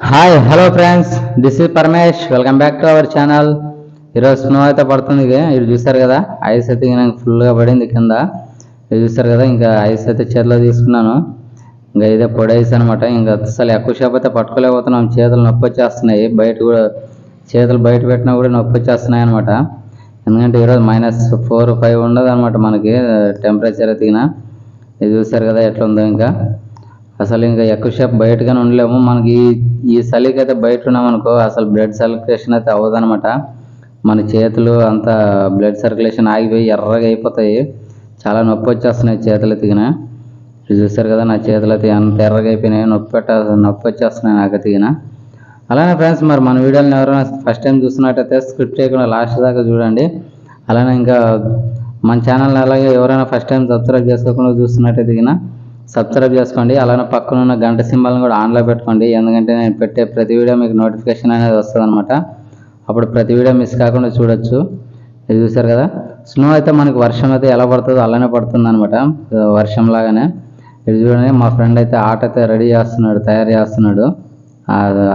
Hi hello friends this is Paramesh welcome back to our channel ఈరోజు snow అయితే పడుతుంది ఇక. ఇది చూసారు కదా? ఐస్ అయితే ఇంకా నాకు ఫుల్గా పడింది కింద. ఇది చూసారు కదా? ఇంకా ఐస్ అయితే చేతిలో తీసుకున్నాను. ఇంకా ఇదే పొడి ఐస్ అనమాట ఇంకా అసలు ఎక్కువ సేపు అయితే పట్టుకోలేకపోతున్నాం. చేతులు నొప్పి వచ్చేస్తున్నాయి. బయట కూడా చేతులు బయట పెట్టినా కూడా నొప్పి వచ్చేస్తున్నాయి అనమాట ఎందుకంటే ఈరోజు మైనస్ ఫోర్ ఫైవ్ ఉండదు అనమాట మనకి. టెంపరేచర్ ఎదిగిన ఇది చూసారు కదా ఎట్లా ఉందో ఇంకా. అసలు ఇంకా ఎక్కువసేపు బయటగానే ఉండలేము. మనకి ఈ- ఈ చలికి అయితే బయట ఉన్నామనుకో అసలు బ్లడ్ సర్క్యులేషన్ అయితే అవ్వదనమాట మన చేతులు అంతా బ్లడ్ సర్క్యులేషన్ ఆగిపోయి ఎర్రగా అయిపోతాయి. చాలా నొప్పి వచ్చేస్తున్నాయి చేతులు తిగిన ఇది చూసారు కదా నా చేతులు అయితే ఎంత ఎర్రగా అయిపోయినాయి నొప్పి పెట్ట నొప్పి వచ్చేస్తున్నాయి నాకు తిగిన అలానే ఫ్రెండ్స్ మరి మన వీడియోని ఎవరైనా ఫస్ట్ టైం చూస్తున్నట్టయితే స్క్రిప్ట్ చేయకుండా లాస్ట్ దాకా చూడండి. అలానే ఇంకా మన ఛానల్ని అలాగే ఎవరైనా ఫస్ట్ టైం సబ్స్క్రైబ్ చేసుకోకుండా చూస్తున్నట్టయితే దిగిన సబ్స్క్రైబ్ చేసుకోండి. అలానే పక్కన ఉన్న గంట సింబల్ని కూడా ఆన్లో పెట్టుకోండి. ఎందుకంటే నేను పెట్టే ప్రతి వీడియో మీకు నోటిఫికేషన్ అనేది వస్తుంది అప్పుడు ప్రతి వీడియో మిస్ కాకుండా చూడొచ్చు. ఇది చూసారు కదా? స్నో అయితే మనకి వర్షం అయితే ఎలా పడుతుందో అలానే పడుతుంది అనమాట వర్షం లాగానే. ఇది చూడండి మా ఫ్రెండ్ అయితే ఆట అయితే రెడీ చేస్తున్నాడు తయారు చేస్తున్నాడు.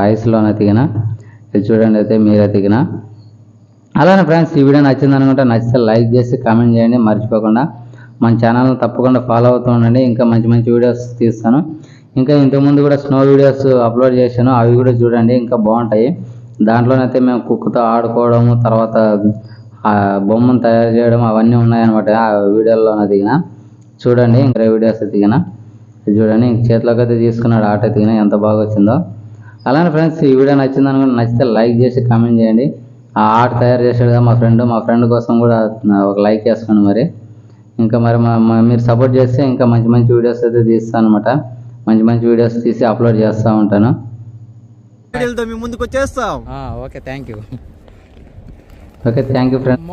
ఐస్లోనే తిగిన. ఇది చూడండి అయితే మీరే తిగిన. అలానే ఫ్రెండ్స్ ఈ వీడియో నచ్చింది అనుకుంటే నచ్చితే లైక్ చేసి కామెంట్ చేయండి. మర్చిపోకుండా మన ఛానల్ తప్పకుండా ఫాలో అవుతూ ఉండండి. ఇంకా మంచి మంచి వీడియోస్ తీస్తాను. ఇంకా ఇంతకుముందు కూడా స్నో వీడియోస్ అప్లోడ్ చేశాను. అవి కూడా చూడండి. ఇంకా బాగుంటాయి. దాంట్లోనైతే మేము కుక్కతో ఆడుకోవడము తర్వాత ఆ బొమ్మను తయారు చేయడం అవన్నీ ఉన్నాయన్నమాట. ఆ వీడియోలోనే దిగిన. చూడండి. ఇంకా వీడియోస్ దిగిన. చూడండి. ఇంక చేతిలోకి అయితే తీసుకున్నాడు. ఆట దిగిన. ఎంత బాగా వచ్చిందో. అలానే ఫ్రెండ్స్ ఈ వీడియో నచ్చింది అనుకుంటే నచ్చితే లైక్ చేసి కామెంట్ చేయండి. ఆ ఆట తయారు చేశాడు కదా మా ఫ్రెండ్ మా ఫ్రెండ్ కోసం కూడా ఒక లైక్ చేసుకోండి మరి. ఇంకా మరి మీరు సపోర్ట్ చేస్తే ఇంకా మంచి మంచి వీడియోస్ అయితే తీస్తాను అనమాట మంచి మంచి వీడియోస్ తీసి అప్లోడ్ చేస్తూ ఉంటాను. వీడియోలతో మీ ముందుకు వచ్చేస్తాం. Okay thank you okay thank you friend